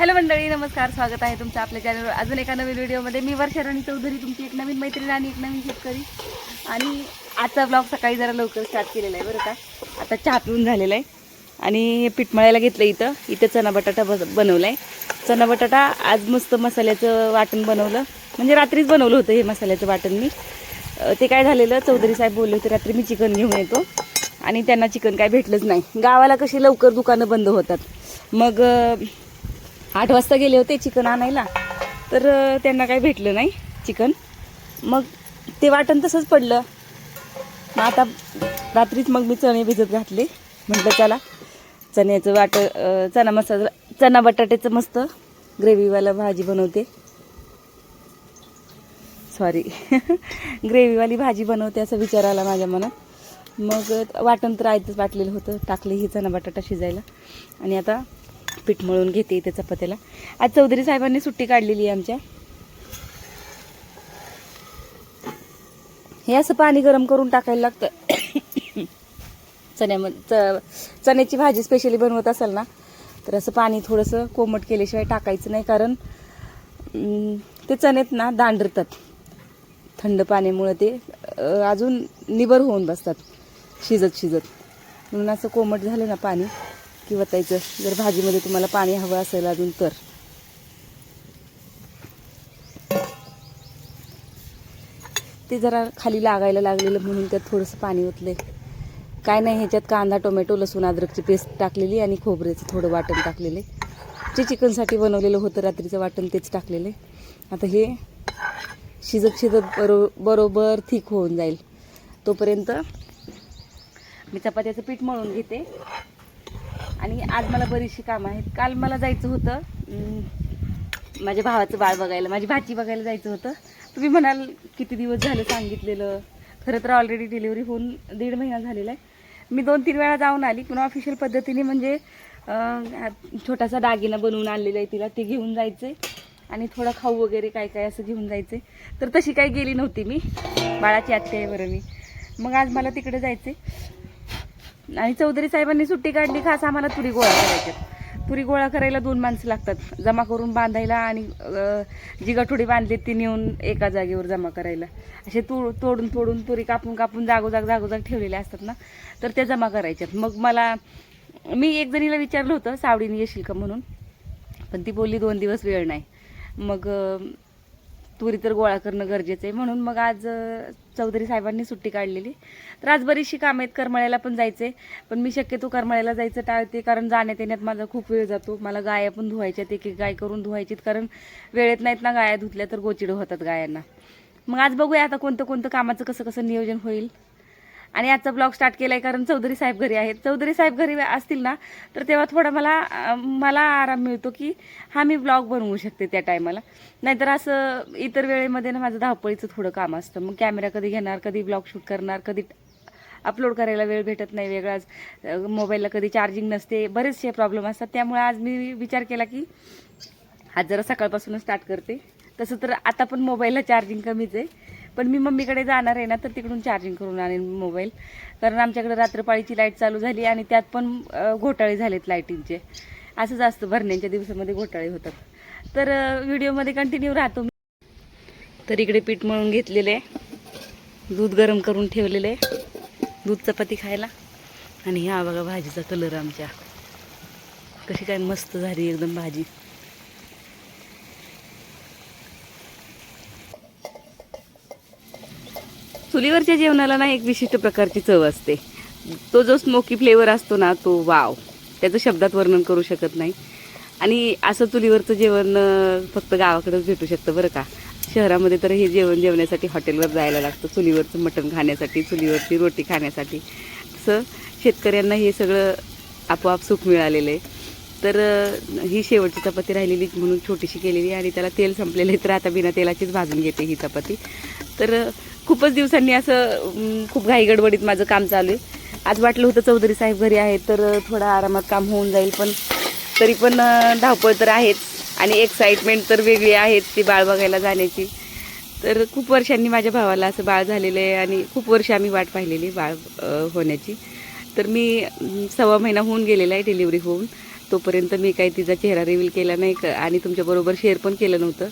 Hello मंडळी नमस्कार स्वागत आहे तुमचं आपल्या चॅनलवर अजून एका नवीन व्हिडिओमध्ये. मी वर्षा राणी चौधरी तुमची एक नवीन मैत्रीण आणि एक नवीन शेतकरी. आणि आजचा ब्लॉग सकाळी जरा लवकर स्टार्ट केलेला आहे बरं का? आता चहा पिऊन झालेला आहे. आणि हे पीठ मळायला घेतलं इथं. इथं चना बटाटा ब बनवला आहे चना बटाटा आज मस्त मसाल्याचं वाटण बनवलं. म्हणजे रात्रीच बनवलं होतं हे मसाल्याचं वाटण मी. ते काय झालेलं चौधरी साहेब बोलले होते रात्री मी चिकन घेऊन येतो. आणि त्यांना चिकन काय भेटलंच नाही. गावाला कशी लवकर दुकानं बंद होतात. मग आठ वाजता गेले होते चिकन आणायला. तर त्यांना काही भेटलं नाही चिकन. मग ते वाटण तसंच पडलं. मग आता रात्रीच मग मी चणे भिजत घातले. म्हटलं चला चण्याचं वाट चणा मसाला चणा बटाट्याचं मस्त ग्रेव्हीवाला भाजी बनवते. सॉरी ग्रेव्हीवाली भाजी बनवते असं विचार आला माझ्या मनात. मग वाटण तर आयतच वाटलेलं होतं. टाकले ही चणा बटाटा शिजायला. आणि आता पीठ मळून घेते इथे चपात्याला. आज चौधरी साहेबांनी सुट्टी काढलेली आहे आमच्या. हे असं पाणी गरम करून टाकायला लागतं. चण्यामध्ये च चण्याची भाजी स्पेशली बनवत असाल ना तर असं पाणी थोडंसं कोमट केल्याशिवाय टाकायचं नाही कारण ते चण्यात ना दांडरतात थंड पाण्यामुळं ते अजून निबर होऊन बसतात. शिजत शिजत. म्हणून असं कोमट झालं ना पाणी. किंवा वतायचं जर भाजीमध्ये तुम्हाला पाणी हवं असेल अजून तर. ते जरा खाली लागायला लागलेलं म्हणून त्यात थोडंसं पाणी ओतले काय नाही ह्याच्यात कांदा टोमॅटो लसूण अद्रकची पेस्ट टाकलेली आणि खोबऱ्याचं थोडं वाटण टाकलेले जे चिकनसाठी बनवलेलं होतं रात्रीचं वाटण तेच टाकलेले आता हे शिजत शिजत बरो बरोबर थिक होऊन जाईल. तोपर्यंत मी चपात्याचं पीठ मळून घेते. आणि आज मला बरीचशी कामं आहेत. काल मला जायचं होतं माझ्या भावाचं बाळ बघायला माझी भाची बघायला जायचं होतं. तुम्ही म्हणाल किती दिवस झालं सांगितलेलं. खरं तर ऑलरेडी डिलिव्हरी होऊन दीड महिना झालेला आहे. मी दोन तीन वेळा जाऊन आली पण ऑफिशियल पद्धतीने म्हणजे छोटासा दागिना बनवून आणलेला आहे तिला ते घेऊन जायचं आहे आणि थोडं खाऊ वगैरे काय काय असं घेऊन जायचं आहे तर तशी काही गेली नव्हती मी बाळाची आत्या आहे बरं मी. मग आज मला तिकडे जायचं आहे आणि चौधरी साहेबांनी सुट्टी काढली खास आम्हाला तुरी गोळा करायच्यात. तुरी गोळा करायला दोन माणसं लागतात. जमा करून बांधायला आणि जी गठोडी बांधली ती नेऊन एका जागेवर जमा करायला. असे तोड तोडून तोडून तुरी कापून कापून जागोजाग जागोजाग ठेवलेल्या असतात ना तर त्या जमा करायच्यात. मग मला मी एक जणीला विचारलं होतं सावडीने येशील का म्हणून? पण ती बोलली दोन दिवस वेळ नाही. मग तुरी तर गोळा करणं गरजेचं आहे म्हणून मग आज चौधरी साहेबांनी सुट्टी काढलेली. तर आज बरीचशी कामं आहेत. करमळ्याला पण जायचं आहे पण मी शक्यतो करमळ्याला जायचं टाळते. कारण जाण्यात येण्यात माझा खूप वेळ जातो. मला गाया पण धुवायच्यात एक एक गाय करून धुवायचीत कारण वेळेत नाहीत ना गाया धुतल्या तर गोचिडं होतात गायांना. मग आज बघूया आता कोणतं कोणतं कामाचं कसं कसं नियोजन होईल. आणि आजचा ब्लॉग स्टार्ट केला आहे कारण चौधरी साहेब घरी आहेत. चौधरी साहेब घरी असतील ना तर तेव्हा थोडा मला मला आराम मिळतो की हा मी ब्लॉग बनवू शकते त्या टायमाला. नाहीतर असं इतर वेळेमध्ये ना माझं धावपळीचं थोडं काम असतं. मग कॅमेरा कधी घेणार कधी ब्लॉग शूट करणार कधी अपलोड करायला वेळ भेटत नाही वेगळाच. मोबाईलला कधी चार्जिंग नसते बरेचसे प्रॉब्लेम असतात. त्यामुळे आज मी विचार केला की आज जरा सकाळपासूनच स्टार्ट करते. तसं तर आता पण मोबाईलला चार्जिंग कमीच आहे. पण मी मम्मीकडे जाणार आहे ना तर तिकडून चार्जिंग करून आणेन मोबाईल कारण आमच्याकडे रात्रपाळीची लाइट चालू झाली आणि त्यात पण घोटाळे झालेत लाईटिंगचे असंच असतं भरण्यांच्या दिवसामध्ये घोटाळे होतात. तर व्हिडिओमध्ये कंटिन्यू राहतो मी. तर इकडे पीठ मळून घेतलेले दूध गरम करून ठेवलेले दूध चपाती खायला. आणि हा बघा भाजीचा कलर आमच्या. कशी काय मस्त झाली एकदम भाजी. चुलीवरच्या जेवणाला ना एक विशिष्ट प्रकारची चव असते. तो जो स्मोकी फ्लेवर असतो ना तो वाव त्याचं शब्दात वर्णन करू शकत नाही. आणि असं चुलीवरचं जेवण फक्त गावाकडेच भेटू शकतं बरं का. शहरामध्ये तर हे जेवण जेवण्यासाठी हॉटेलवर जायला लागतं. चुलीवरचं मटण खाण्यासाठी चुलीवरची रोटी खाण्यासाठी. तसं शेतकऱ्यांना हे सगळं आपोआप सुख मिळालेलं आहे. तर ही शेवटची चपाती राहिलेली म्हणून छोटीशी केलेली आणि त्याला तेल संपलेलं आहे. तर आता बिना तेलाचीच भाजून घेते ही चपाती. तर खूपच दिवसांनी असं खूप घाईगडबडीत माझं काम चालू आहे. आज वाटलं होतं चौधरी साहेब घरी आहेत तर थोडा थोडं आरामात काम होऊन जाईल पण तरी पण धावपळ तर आहेच. आणि एक्साइटमेंट तर वेगळी आहेत ती बाळ बघायला जाण्याची. तर खूप वर्षांनी माझ्या भावाला असं बाळ झालेलं आहे आणि खूप वर्ष आम्ही वाट पाहिलेली बाळ होण्याची. तर मी सव्वा महिना होऊन गेलेला आहे डिलिव्हरी होऊन. तोपर्यंत मी काही तिचा चेहरा रिव्हील केला नाही आणि तुमच्याबरोबर शेअर पण केलं नव्हतं.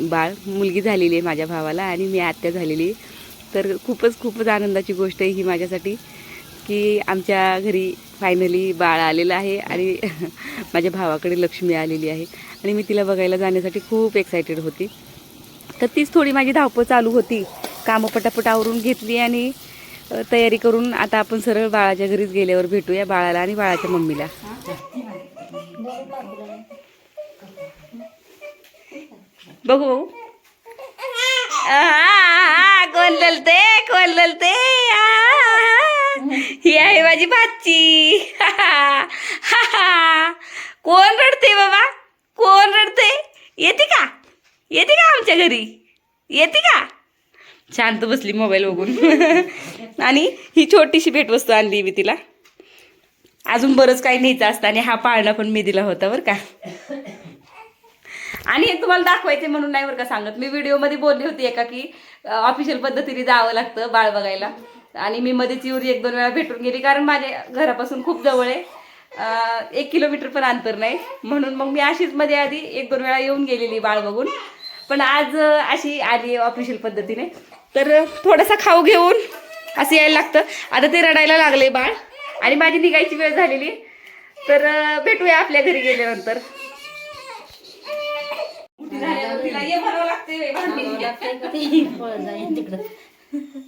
बाळ मुलगी झालेली आहे माझ्या भावाला आणि मी आत्या झालेली तर खूपच खूपच आनंदाची गोष्ट आहे ही माझ्यासाठी की आमच्या घरी फायनली बाळ आलेलं आहे आणि माझ्या भावाकडे लक्ष्मी आलेली आहे. आणि मी तिला बघायला जाण्यासाठी खूप एक्सायटेड होती. तर तीच थोडी माझी धावपळ चालू होती. कामं पटापट आवरून घेतली आणि तयारी करून आता आपण सरळ बाळाच्या घरीच गेल्यावर भेटूया बाळाला आणि बाळाच्या मम्मीला. बघू बघू. कोण ललते कोण ललते आहा. ही आहे माझी भाची कोण रडते बाबा? कोण रडते? येते का? येते का आमच्या घरी? येते का? शांत बसली मोबाईल बघून. आणि ही छोटीशी भेटवस्तू आणली मी तिला. अजून बरंच काही न्यायचं असतं आणि हा पाळणा पण मी दिला होता बरं का. आणि हे तुम्हाला दाखवायचे म्हणून नाही बरं का सांगत. मी व्हिडिओमध्ये बोलली होती एका की ऑफिशियल पद्धतीने जावं लागतं बाळ बघायला. आणि मी मध्येच येऊन एक दोन वेळा भेटून गेली कारण माझ्या घरापासून खूप जवळ आहे. एक किलोमीटर पण अंतर नाही. म्हणून मग मी अशीच मध्ये आधी एक दोन वेळा येऊन गेलेली बाळ बघून. पण आज अशी आली ऑफिशियल पद्धतीने. तर थोडासा खाऊ घेऊन असं यायला लागतं. आता ते रडायला लागले बाळ. आणि माझी निघायची वेळ झालेली. तर भेटूया आपल्या घरी गेल्यानंतर. तिला ये म्हणावं लागते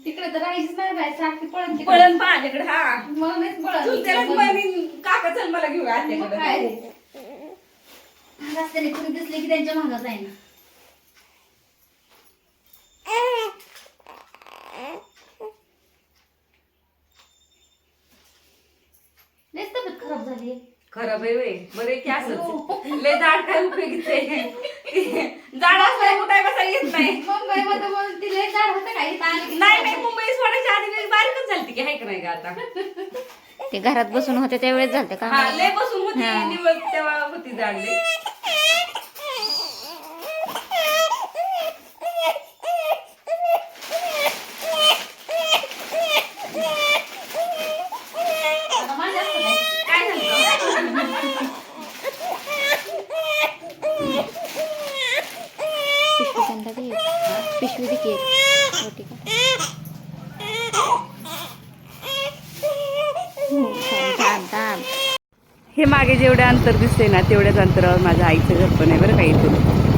तिकडे. तर राहायचीच नाही बाई सारखी पळत तिकडे. पळण माझ्याकडे हा. तू त्याला. म्हणीन, काका चल मला घेऊ मग काय आत्याकडे. रे? रस्त्याने कुणी दिसले की त्यांच्या मागं जाईन? लयच तब्येत खराब झाली. खराब आहे वे बरे की असंच. लय जाड काय उपयोगीच आहे. जाड असल्याने कुठे बसा येत नाही. ती लय जाड होतं का इथं आली की नाही नाही मुंबई सोडायच्या आधी मी बारीकच झालती की हाय का नाही का आता? ते घरात बसून होते त्यावेळेस झालते का? हा लय बसून होती निवड तेव्हा होती जाडली. आता माझ्या असं नाही. काय झालं पिशवी त्यांना दे पिशवी दे की एक. छोटी का हो, थांब, थांब, थांब. हे मागे जेवढं अंतर दिसते ना तेवढ्याच अंतरावर माझ्या आईचं घर पण आहे बरं का इथून.